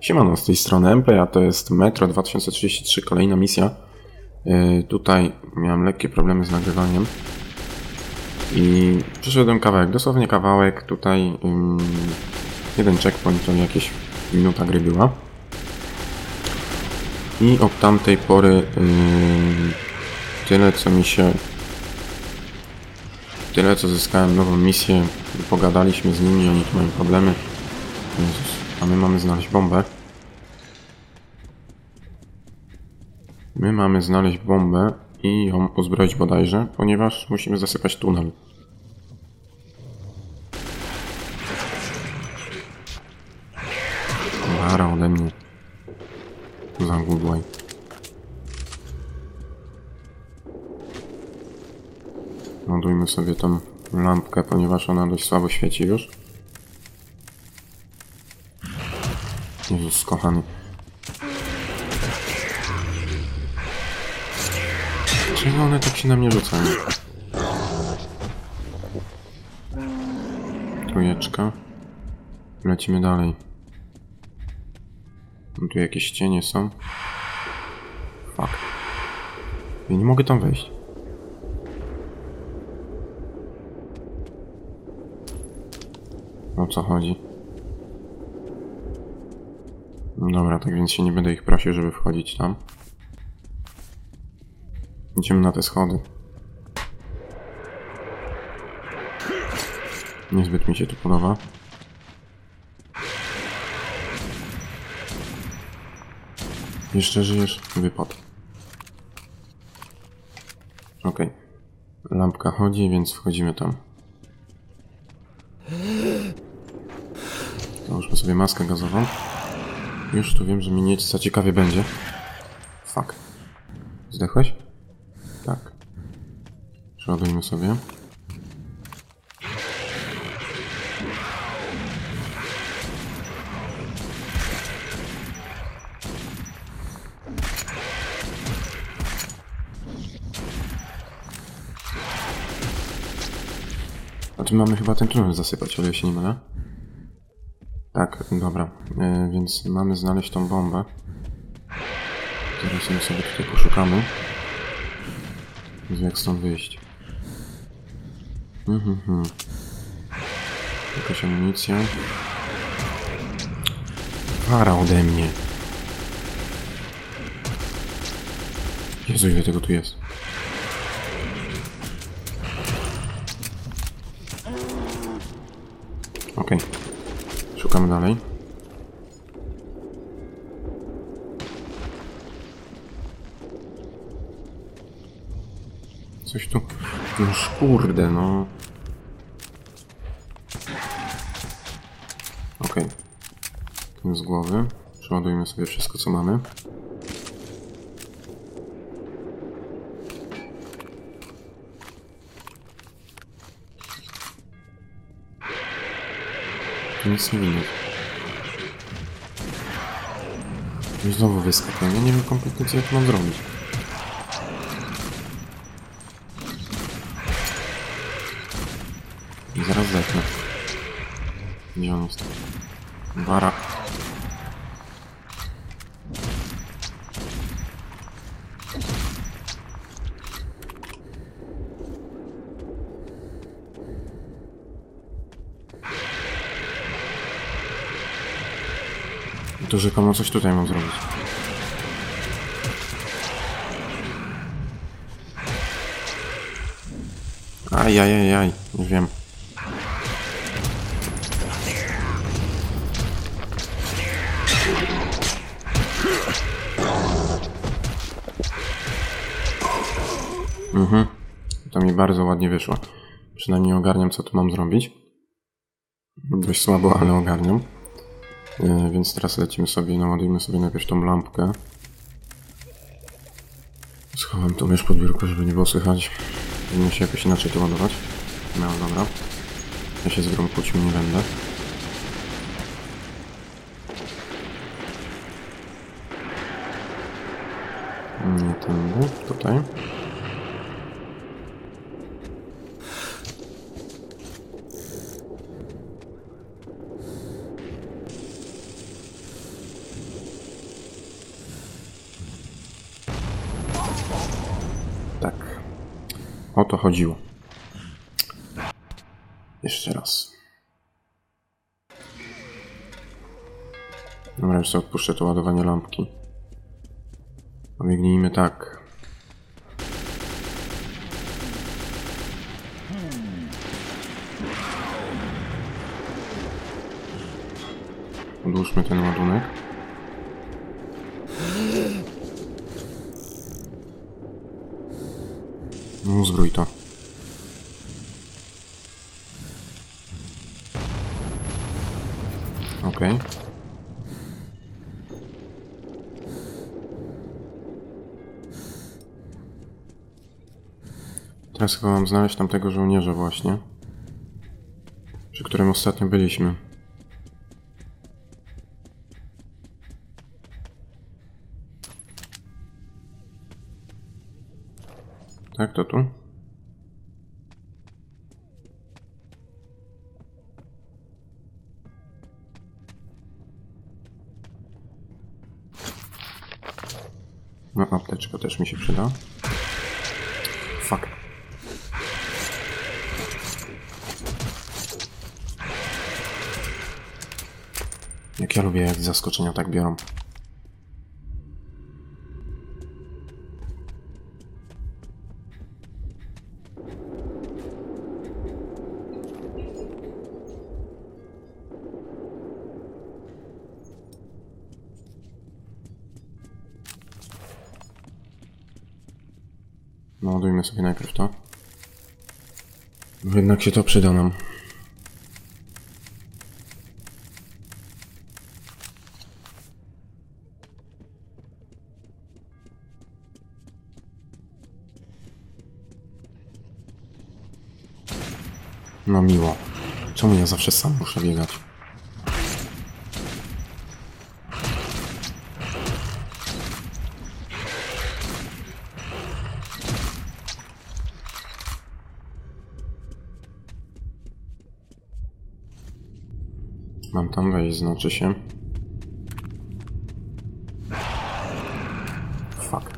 Siemano, z tej strony MP, a to jest Metro 2033, kolejna misja. Yy, tutaj miałem lekkie problemy z nagrywaniem. I przyszedłem kawałek, dosłownie kawałek. Tutaj ym, jeden checkpoint to jakieś minuta gry była. I od tamtej pory ym, tyle co mi się... Tyle co zyskałem nową misję, pogadaliśmy z nimi, oni tu mają problemy. Jezus, a my mamy znaleźć bombę. My mamy znaleźć bombę i ją uzbroić bodajże, ponieważ musimy zasypać tunel. Mara ode mnie. Zagudłaj. Ładujmy sobie tą lampkę, ponieważ ona dość słabo świeci już. Jezus kochany. Czego one tak się na mnie rzucają? Trójeczka. Lecimy dalej. Tu jakieś cienie są. Fuck. Ja nie mogę tam wejść. O co chodzi? Dobra, tak więc się nie będę ich prosił, żeby wchodzić tam. Idziemy na te schody. Niezbyt mi się tu podoba. Jeszcze żyjesz? Wypad. Okej. Lampka chodzi, więc wchodzimy tam. Załóżmy sobie maskę gazową. Już tu wiem, że mi nieco ciekawie będzie. Fuck. Zdechłeś? Tak. Przeładujmy sobie. Tu mamy chyba ten tunel zasypać, ale ja się nie mylę. Tak, dobra. E, więc mamy znaleźć tą bombę. Teraz ją sobie tutaj poszukamy. Jak stąd wyjść? Mhm, mhm. Jakaś amunicja. Wara ode mnie. Jezu, ile tego tu jest. Okej. Szukamy dalej. Coś tu... Noż kurde, no... Okej. Okay. Z głowy. Przeładujmy sobie wszystko, co mamy. Nic nie widać. I znowu wyskakałem. Ja nie wiem kompletnie, co ja tu mam zrobić. I zaraz zdechnę. Gdzie on jest? Bara. To rzekomo coś tutaj mam zrobić. Ajajajaj, nie wiem. Mhm. To mi bardzo ładnie wyszło. Przynajmniej ogarniam, co tu mam zrobić. Dość słabo, ale ogarniam. Yy, więc teraz lecimy sobie, naładujmy sobie najpierw tą lampkę. Schowam to mysz pod biurko, żeby nie było słychać. Powinno się jakoś inaczej to ładować. No dobra. Ja się z grą kłócił nie będę. Nie tędy, tutaj. O to chodziło. Jeszcze raz. Dobra, już sobie odpuszczę to ładowanie lampki. Pobiegnijmy tak. Odłóżmy ten ładunek. No, to. Okej. Teraz chyba mam znaleźć tamtego żołnierza właśnie. Przy którym ostatnio byliśmy. Tak, to tu? No, apteczka też mi się przyda. Fuck. Jak ja lubię, jak zaskoczenia tak biorą. No, ładujmy sobie najpierw to. Bo jednak się to przyda nam. No miło. Czemu ja zawsze sam muszę biegać? Mam tam wejść, znaczy się. Fuck.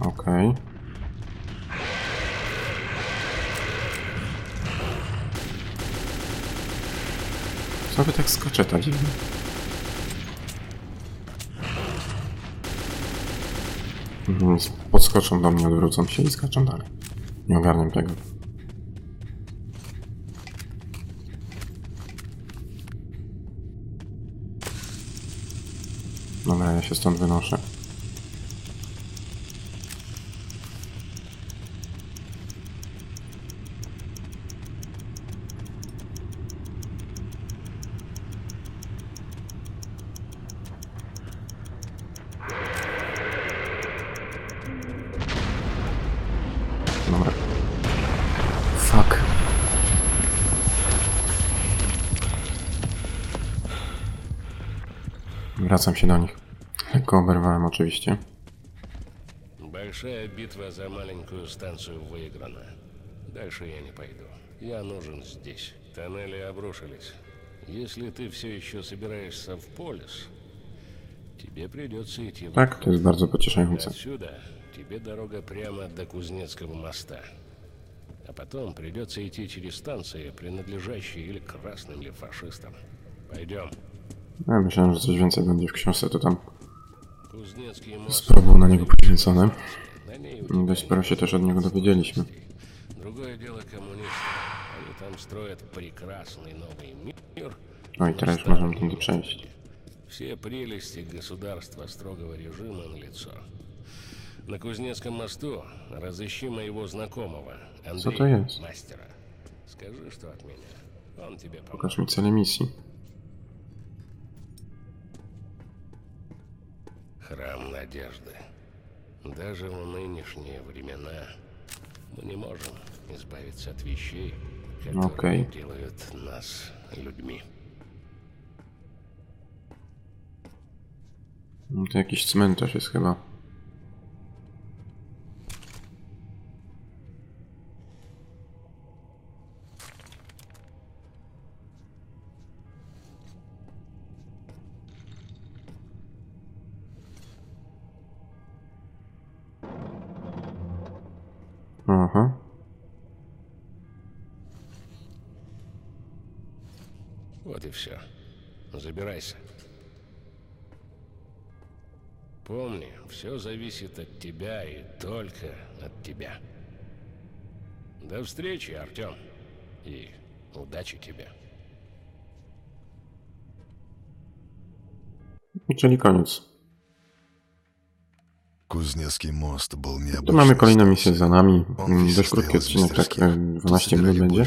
Okej. Co wy tak skacze ta dziwnie? Mhm, Podskoczą do mnie, odwrócą się i skaczą dalej. Nie ogarniam tego. Dobra, ja się stąd wynoszę. Dobra. Fuck. Wracam się do nich. Lekko oberwałem oczywiście. Большая битва за маленькую станцию выиграна. Дальше я не пойду. Я нужен здесь. Тоннели обрушились. Если ты все еще собираешься в полис, тебе придется идти в Tak, to jest bardzo pocieszające. Отсюда тебе дорога прямо до Кузнецкого моста. А потом придется идти через станции, принадлежащие или красным, или фашистам. Пойдем. Ja myślałem, że coś więcej będzie w książce, to tam Sprawą na niego poświęcone. Dość sporo się też od niego dowiedzieliśmy. Oj, teraz możemy tędy przejść. Все прелести государства строгого режима на лицо. На Кузнецком мосту разыщи моего знакомого, Андрея Мастера. Скажи, что от меня. Он тебе поможет. Покажем цели миссии. Храм Надежды. Даже в нынешние времена мы не можем избавиться от вещей, которые Окей. делают нас людьми. To jakiś cmentarz jest chyba. Aha. Вот и все. Забирайся. Помни, все зависит от тебя и только от тебя. До встречи, Артем. И удачи тебе. Czyli koniec. Кузнецкий Kuzniewski most był Tu mamy kolejną misję za nami. Mm, dość krótki odcinek, tak 12 e, minut będzie.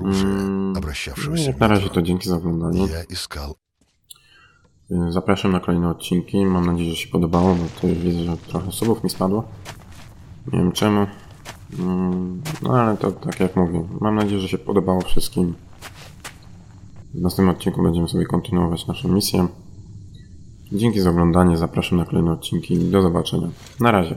Mm, no jak na razie to dzięki za oglądanie. E, zapraszam na kolejne odcinki. Mam nadzieję, że się podobało, bo tutaj widzę, że trochę słów mi spadło. Nie wiem czemu. Mm, no ale to tak jak mówię. Mam nadzieję, że się podobało wszystkim. W następnym odcinku będziemy sobie kontynuować naszą misję. Dzięki za oglądanie. Zapraszam na kolejne odcinki. Do zobaczenia. Na razie.